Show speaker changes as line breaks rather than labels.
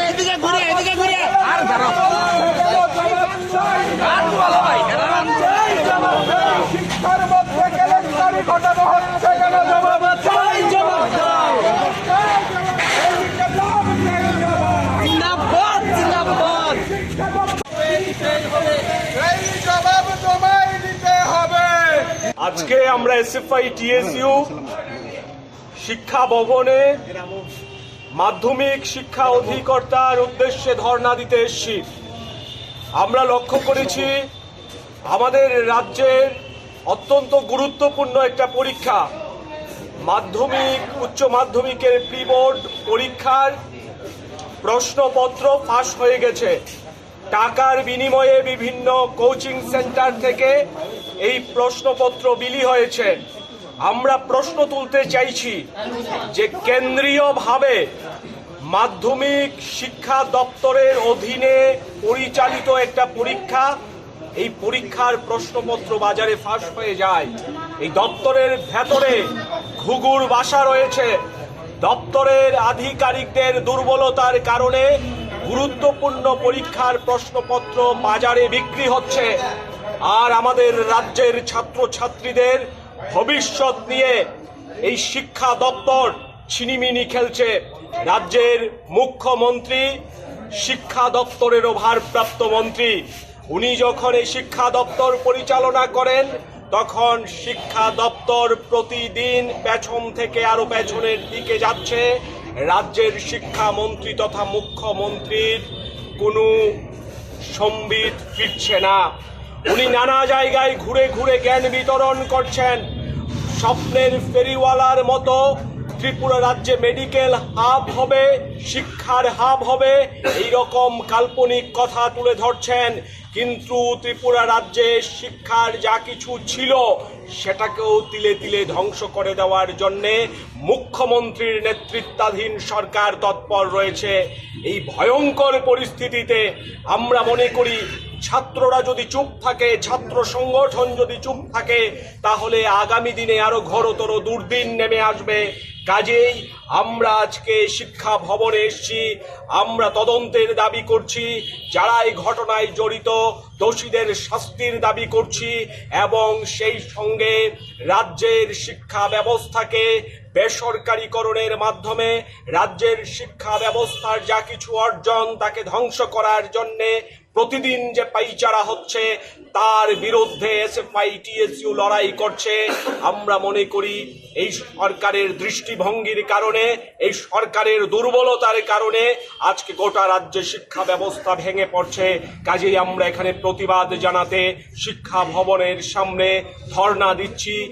এদিকে ঘুরে এদিকে ঘুরে আর ধরো
আজকে আমরা এসএফআই, টিএসইউ, শিক্ষা ভবনে মাধ্যমিক শিক্ষা অধিকর্তার উদ্দেশ্যে ধর্ণা দিতে এসেছি। আমরা লক্ষ্য করেছি, আমাদের রাজ্যের অত্যন্ত গুরুত্বপূর্ণ একটা পরীক্ষা, মাধ্যমিক, উচ্চ মাধ্যমিকের প্রি বোর্ড পরীক্ষার প্রশ্নপত্র ফাঁস হয়ে গেছে। টাকার বিনিময়ে বিভিন্ন কোচিং সেন্টার থেকে এই প্রশ্নপত্র বিলি হয়েছে। আমরা প্রশ্ন তুলতে চাইছি যে কেন্দ্রীয়ভাবে মাধ্যমিক শিক্ষা দপ্তরের অধীনে পরিচালিত একটা পরীক্ষা, এই পরীক্ষার প্রশ্নপত্র বাজারে ফাঁস হয়ে যায়। এই দপ্তরের ভেতরে ঘুঘুর বাসা রয়েছে। দপ্তরের আধিকারিকদের দুর্বলতার কারণে গুরুত্বপূর্ণ পরীক্ষার প্রশ্নপত্র বাজারে বিক্রি হচ্ছে। আর আমাদের রাজ্যের ছাত্রছাত্রীদের ভবিষ্যৎ নিয়ে এই শিক্ষা দপ্তর ছিনিমিনি খেলছে। রাজ্যের মুখ্যমন্ত্রী, শিক্ষা দপ্তরেরও ভারপ্রাপ্ত মন্ত্রী, উনি যখন এই শিক্ষা দপ্তর পরিচালনা করেন, তখন শিক্ষা দপ্তর প্রতিদিন পেছন থেকে আরও পেছনের দিকে যাচ্ছে। রাজ্যের শিক্ষামন্ত্রী তথা মুখ্যমন্ত্রীর কোনো সম্বিত ফিরছে না। উনি নানা জায়গায় ঘুরে ঘুরে জ্ঞান বিতরণ করছেন। স্বপ্নের ফেরিওয়ালার মতো ত্রিপুরা রাজ্যে মেডিকেল হাব হবে, শিক্ষার হাব হবে। এই রকম কাল্পনিক কথা তুলে ধরছেন। কিন্তু ত্রিপুরা রাজ্যে শিক্ষার যা কিছু ছিল, সেটাকেও তিলে তিলে ধ্বংস করে দেওয়ার জন্যে মুখ্যমন্ত্রীর নেতৃত্বাধীন সরকার তৎপর রয়েছে। এই ভয়ঙ্কর পরিস্থিতিতে আমরা মনে করি ছাত্ররা যদি চুপ থাকে, ছাত্র সংগঠন যদি চুপ থাকে, তাহলে আগামী দিনে আরও ঘোরতর দুর্দিন নেমে আসবে। কাজেই আমরা আজকে শিক্ষা ভবনে এসেছি, আমরা তদন্তের দাবি করছি, যারা এই ঘটনায় জড়িত, দোষীদের শাস্তির দাবি করছি এবং সেই সঙ্গে রাজ্যের শিক্ষা ব্যবস্থাকে বেসরকারীকরণের মাধ্যমে রাজ্যের শিক্ষা ব্যবস্থার যা কিছু অর্জন তাকে ধ্বংস করার জন্যে প্রতিদিন যে পাইচারা হচ্ছে, তার বিরুদ্ধে এসএফআই, টিএসইউ লড়াই করছে। আমরা মনে করি এই সরকারের দৃষ্টিভঙ্গির কারণে, এই সরকারের দুর্বলতার কারণে আজকে গোটা রাজ্যে শিক্ষা ব্যবস্থা ভেঙে পড়ছে। কাজেই আমরা এখানে প্রতিবাদ জানাতে শিক্ষা ভবনের সামনে ধর্ণা দিচ্ছি।